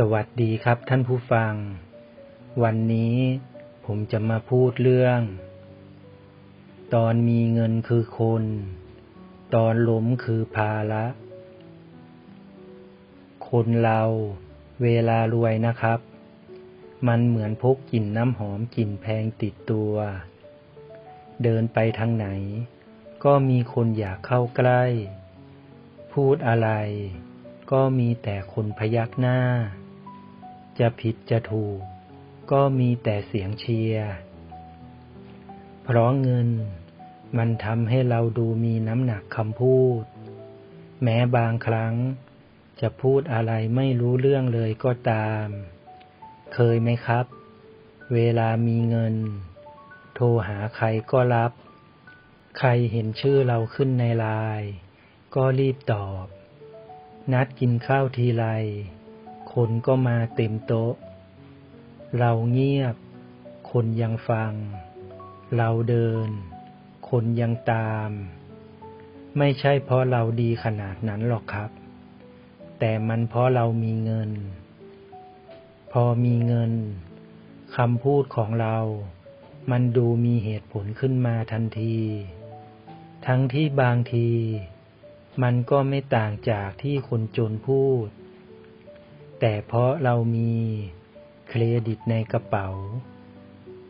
สวัสดีครับท่านผู้ฟัง วันนี้ผมจะมาพูดเรื่อง ตอนมีเงินคือคน ตอนล้มคือภาระ คนเราเวลารวยนะครับ มันเหมือนพกกลิ่นน้ำหอมกลิ่นแพงติดตัว เดินไปทางไหน ก็มีคนอยากเข้าใกล้ พูดอะไรก็มีแต่คนพยักหน้า จะผิดจะถูก ก็มีแต่เสียงเชียร์เพราะเงินมันทำให้เราดูมีน้ำหนักคำพูด แม้บางครั้งจะพูดอะไรไม่รู้เรื่องเลยก็ตาม เคยไหมครับ เวลามีเงิน โทรหาใครก็รับ ใครเห็นชื่อเราขึ้นในไลน์ก็รีบตอบ นัดกินข้าวทีไร คนก็มาเต็มโต๊ะ เราเงียบ คนยังฟัง เราเดิน คนยังตาม ไม่ใช่เพราะเราดีขนาดนั้นหรอกครับ แต่มันเพราะเรามีเงิน พอมีเงินคำพูดของเรา มันดูมีเหตุผลขึ้นมาทันที ทั้งที่บางที มันก็ไม่ต่างจากที่คนจนพูด แต่เพราะเรามีเครดิตในกระเป๋า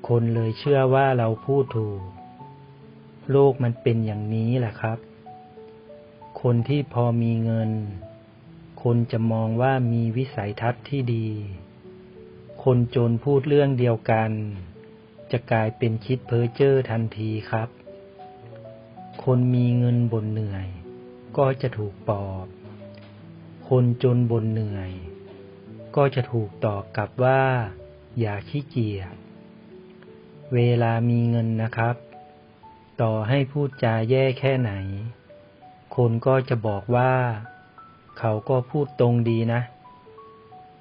คนเลยเชื่อว่าเราพูดถูก โลกมันเป็นอย่างนี้แหละครับ คนที่พอมีเงิน คนจะมองว่ามีวิสัยทัศน์ที่ดี คนจนพูดเรื่องเดียวกัน จะกลายเป็นคิดเพ้อเจ้อทันทีครับ คนมีเงินบนเหนื่อย ก็จะถูกปอบ คนจนบนเหนื่อย ก็จะถูกตอบกลับว่า อย่าขี้เกียจ เวลามีเงินนะครับ ต่อให้พูดจาแย่แค่ไหน คนก็จะบอกว่า เขาก็พูดตรงดีนะ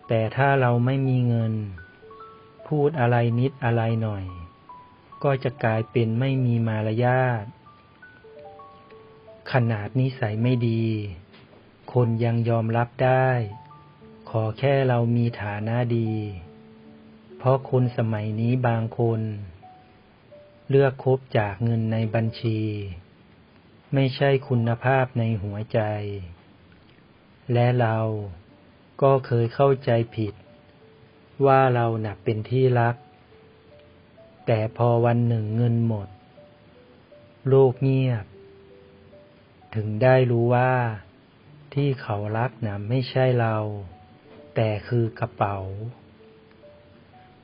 แต่ถ้าเราไม่มีเงิน พูดอะไรนิดอะไรหน่อย ก็จะกลายเป็นไม่มีมารยาท ขนาดนิสัยไม่ดี คนยังยอมรับได้ อแค่เรามีฐานะดี เพราะคนสมัยนี้บางคน เลือกคบจากเงินในบัญชี ไม่ใช่คุณภาพในหัวใจ และเราก็เคยเข้าใจผิด ว่าเราหนักเป็นที่รัก แต่พอวันหนึ่งเงินหมด โลกเงียบ ถึงได้รู้ว่าที่เขารักนะไม่ใช่เรา แต่คือกระเป๋า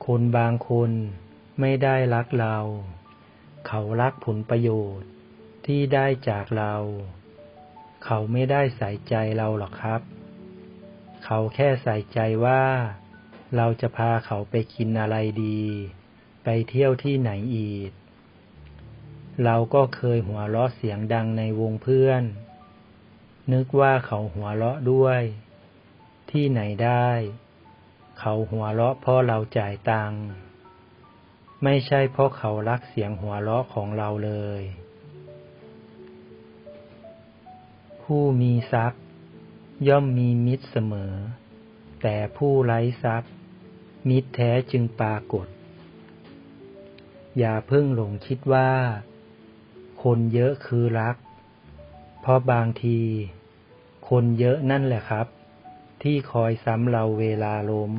คนบางคนไม่ได้รักเรา เขารักผลประโยชน์ที่ได้จากเรา เขาไม่ได้ใส่ใจเราหรอกครับ เขาแค่ใส่ใจว่า เราจะพาเขาไปกินอะไรดี ไปเที่ยวที่ไหนอีก เราก็เคยหัวเราะเสียงดังในวงเพื่อน นึกว่าเขาหัวเราะด้วย ที่ไหนได้ เขาหัวเราะเพราะเราจ่ายตังค์ไม่ใช่เพราะเขารักเสียงหัวเราะของเราเลย ผู้มีทรัพย์ย่อมมีมิตรเสมอ แต่ผู้ไร้ทรัพย์ มิตรแท้จึงปรากฏ อย่าเพิ่งหลงคิดว่า คนเยอะคือรัก เพราะบางที คนเยอะนั่นแหละครับ ที่คอยซ้ำเราเวลาล้ม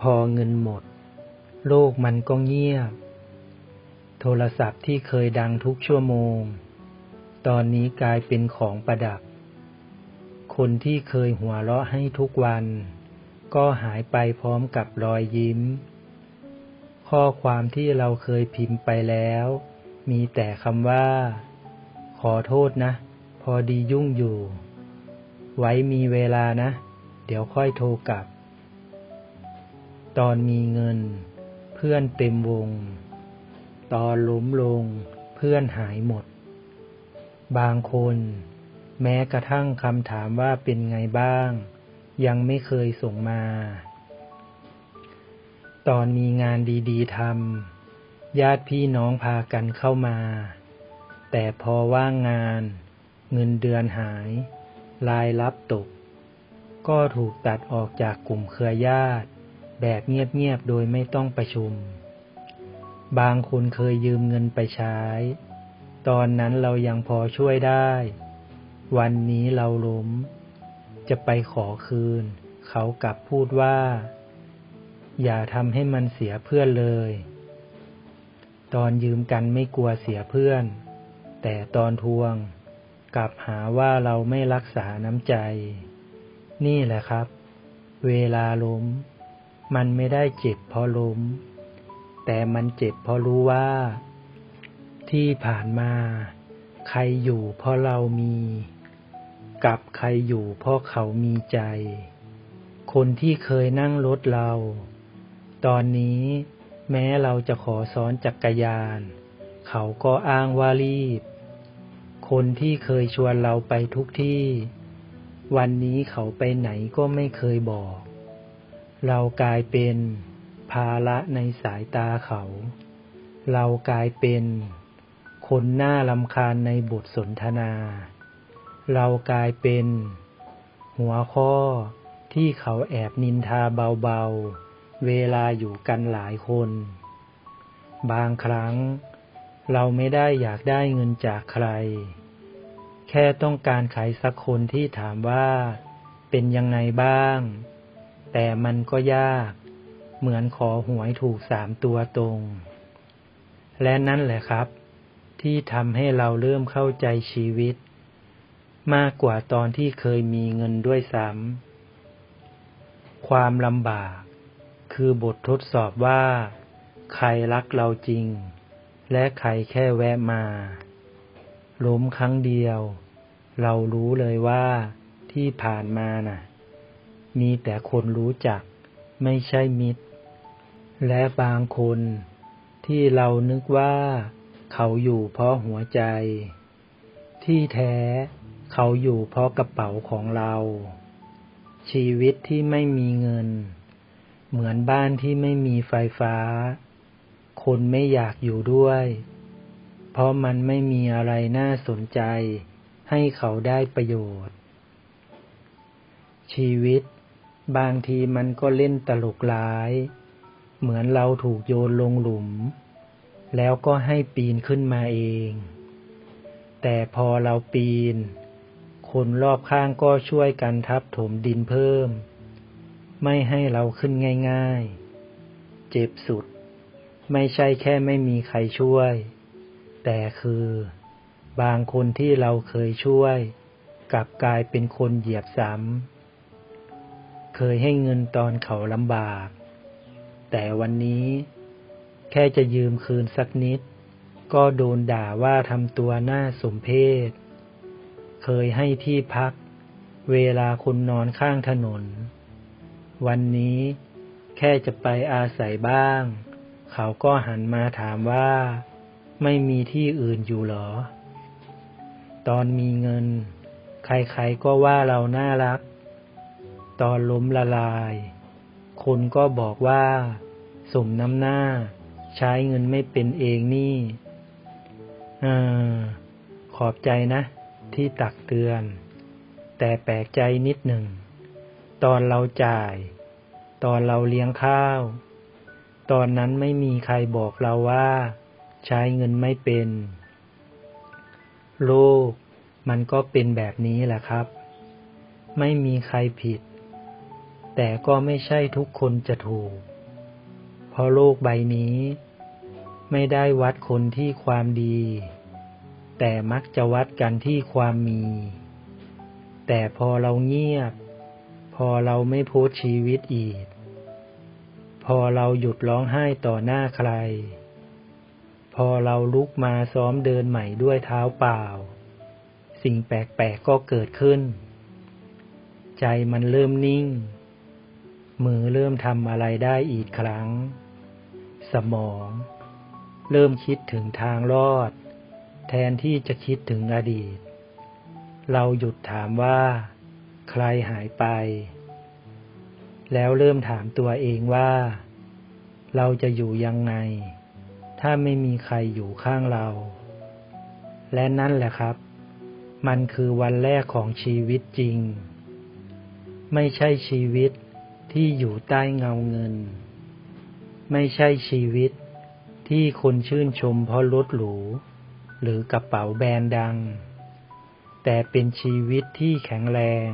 พอเงินหมด โลกมันก็เงียบ โทรศัพท์ที่เคยดังทุกชั่วโมง ตอนนี้กลายเป็นของประดับ คนที่เคยหัวเราะให้ทุกวัน ก็หายไปพร้อมกับรอยยิ้ม ข้อความที่เราเคยพิมพ์ไปแล้ว มีแต่คำว่า ขอโทษนะ พอดียุ่งอยู่ ไว้มีเวลานะ เดี๋ยวค่อยโทรกลับ ตอนมีเงิน เพื่อนเต็มวง ตอนล้มลง เพื่อนหายหมด บางคน แม้กระทั่งคำถามว่าเป็นไงบ้าง ยังไม่เคยส่งมา ตอนมีงานดีๆทำญาติพี่น้องพากันเข้ามา แต่พอว่างงาน เงินเดือนหาย รายรับตก ก็ถูกตัดออกจากกลุ่มเครือญาติ แบบเงียบๆ โดยไม่ต้องประชุม บางคนเคยยืมเงินไปใช้ ตอนนั้นเรายังพอช่วยได้ วันนี้เราล้ม จะไปขอคืน เขากลับพูดว่า อย่าทำให้มันเสียเพื่อนเลย ตอนยืมกันไม่กลัวเสียเพื่อน แต่ตอนทวง กลับหาว่าเราไม่รักษาน้ำใจ นี่แหละครับ เวลาล้ม มันไม่ได้เจ็บเพราะล้ม แต่มันเจ็บเพราะรู้ว่า ที่ผ่านมา ใครอยู่เพราะเรามี กับใครอยู่เพราะเขามีใจ คนที่เคยนั่งรถเรา ตอนนี้แม้เราจะขอซ้อนจักรยาน เขาก็อ้างว่ารีบ คนที่เคยชวนเราไปทุกที่ วันนี้เขาไปไหนก็ไม่เคยบอก เรากลายเป็นภาระในสายตาเขา เรากลายเป็นคนหน้าลำคาญในบทสนทนา เรากลายเป็นหัวข้อที่เขาแอบนินทาเบาๆ เวลาอยู่กันหลายคน บางครั้ง เราไม่ได้อยากได้เงินจากใคร แค่ต้องการใครสักคนที่ถามว่า เป็นยังไงบ้าง แต่มันก็ยาก เหมือนขอหวยถูกสามตัวตรง และนั่นแหละครับ ที่ทำให้เราเริ่มเข้าใจชีวิต มากกว่าตอนที่เคยมีเงินด้วยซ้ำความลำบาก คือบททดสอบว่า ใครรักเราจริง และใครแค่แวะมา ล้มครั้งเดียว เรารู้เลยว่าที่ผ่านมาน่ะ มีแต่คนรู้จัก ไม่ใช่มิตร และบางคนที่เรานึกว่าเขาอยู่เพราะหัวใจ ที่แท้เขาอยู่เพราะกระเป๋าของเรา ชีวิตที่ไม่มีเงิน เหมือนบ้านที่ไม่มีไฟฟ้า คนไม่อยากอยู่ด้วย เพราะมันไม่มีอะไรน่าสนใจ ให้เขาได้ประโยชน์ ชีวิต บางทีมันก็เล่นตลกร้าย เหมือนเราถูกโยนลงหลุม แล้วก็ให้ปีนขึ้นมาเอง แต่พอเราปีน คนรอบข้างก็ช่วยกันทับถมดินเพิ่ม ไม่ให้เราขึ้นง่าย ๆ เจ็บสุด ไม่ใช่แค่ไม่มีใครช่วย แต่คือ บางคนที่เราเคยช่วย กลับกลายเป็นคนเหยียบซ้ำเคยให้เงินตอนเขาลำบาก แต่วันนี้ แค่จะยืมคืนสักนิด ก็โดนด่าว่าทำตัวหน่าสมเพชเคยให้ที่พัก เวลาคนนอนข้างถนน วันนี้แค่จะไปอาศัยบ้าง เขาก็หันมาถามว่า ไม่มีที่อื่นอยู่หรอ ตอนมีเงิน ใครๆก็ว่าเราน่ารัก ตอนล้มละลาย คนก็บอกว่า สมน้ำหน้า ใช้เงินไม่เป็นเองนี่อขอบใจนะ ที่ตักเตือน แต่แปลกใจนิดหนึ่ง ตอนเราจ่าย ตอนเราเลี้ยงข้าว ตอนนั้นไม่มีใครบอกเราว่า ใช้เงินไม่เป็น โลกมันก็เป็นแบบนี้แหละครับ ไม่มีใครผิด แต่ก็ไม่ใช่ทุกคนจะถูก เพราะโลกใบนี้ ไม่ได้วัดคนที่ความดี แต่มักจะวัดกันที่ความมี แต่พอเราเงียบ พอเราไม่โพสชีวิตอีก พอเราหยุดร้องไห้ต่อหน้าใคร พอเราลุกมาซ้อมเดินใหม่ด้วยเท้าเปล่า สิ่งแปลกๆก็เกิดขึ้น ใจมันเริ่มนิ่ง มือเริ่มทำอะไรได้อีกครั้ง สมอง เริ่มคิดถึงทางรอด แทนที่จะคิดถึงอดีต เราหยุดถามว่า ใครหายไป แล้วเริ่มถามตัวเองว่า เราจะอยู่ยังไง ถ้าไม่มีใครอยู่ข้างเรา และนั่นแหละครับ มันคือวันแรกของชีวิตจริง ไม่ใช่ชีวิตที่อยู่ใต้เงาเงิน ไม่ใช่ชีวิตที่คนชื่นชมเพราะรถหรู หรือกระเป๋าแบรนด์ดัง แต่เป็นชีวิตที่แข็งแรง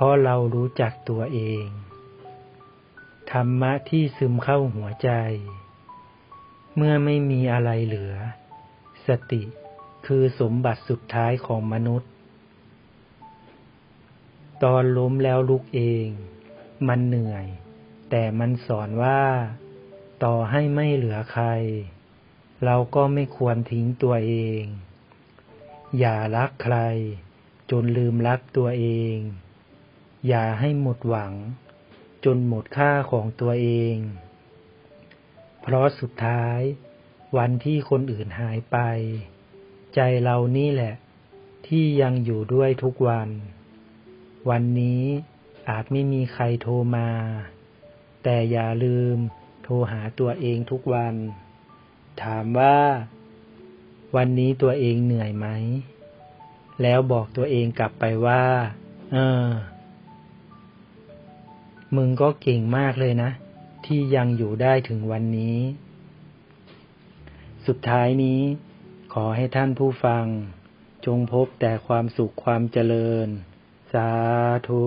เพราะเรารู้จักตัวเอง ธรรมะที่ซึมเข้าหัวใจ เมื่อไม่มีอะไรเหลือ สติคือสมบัติสุดท้ายของมนุษย์ ตอนล้มแล้วลุกเอง มันเหนื่อย แต่มันสอนว่า ต่อให้ไม่เหลือใคร เราก็ไม่ควรทิ้งตัวเอง อย่ารักใคร จนลืมรักตัวเอง อย่าให้หมดหวัง จนหมดค่าของตัวเอง เพราะสุดท้าย วันที่คนอื่นหายไป ใจเรานี่แหละ ที่ยังอยู่ด้วยทุกวัน วันนี้อาจไม่มีใครโทรมา แต่อย่าลืมโทรหาตัวเองทุกวัน ถามว่า วันนี้ตัวเองเหนื่อยไหม แล้วบอกตัวเองกลับไปว่า เออ มึงก็เก่งมากเลยนะ ที่ยังอยู่ได้ถึงวันนี้ สุดท้ายนี้ ขอให้ท่านผู้ฟัง จงพบแต่ความสุขความเจริญ สาธุ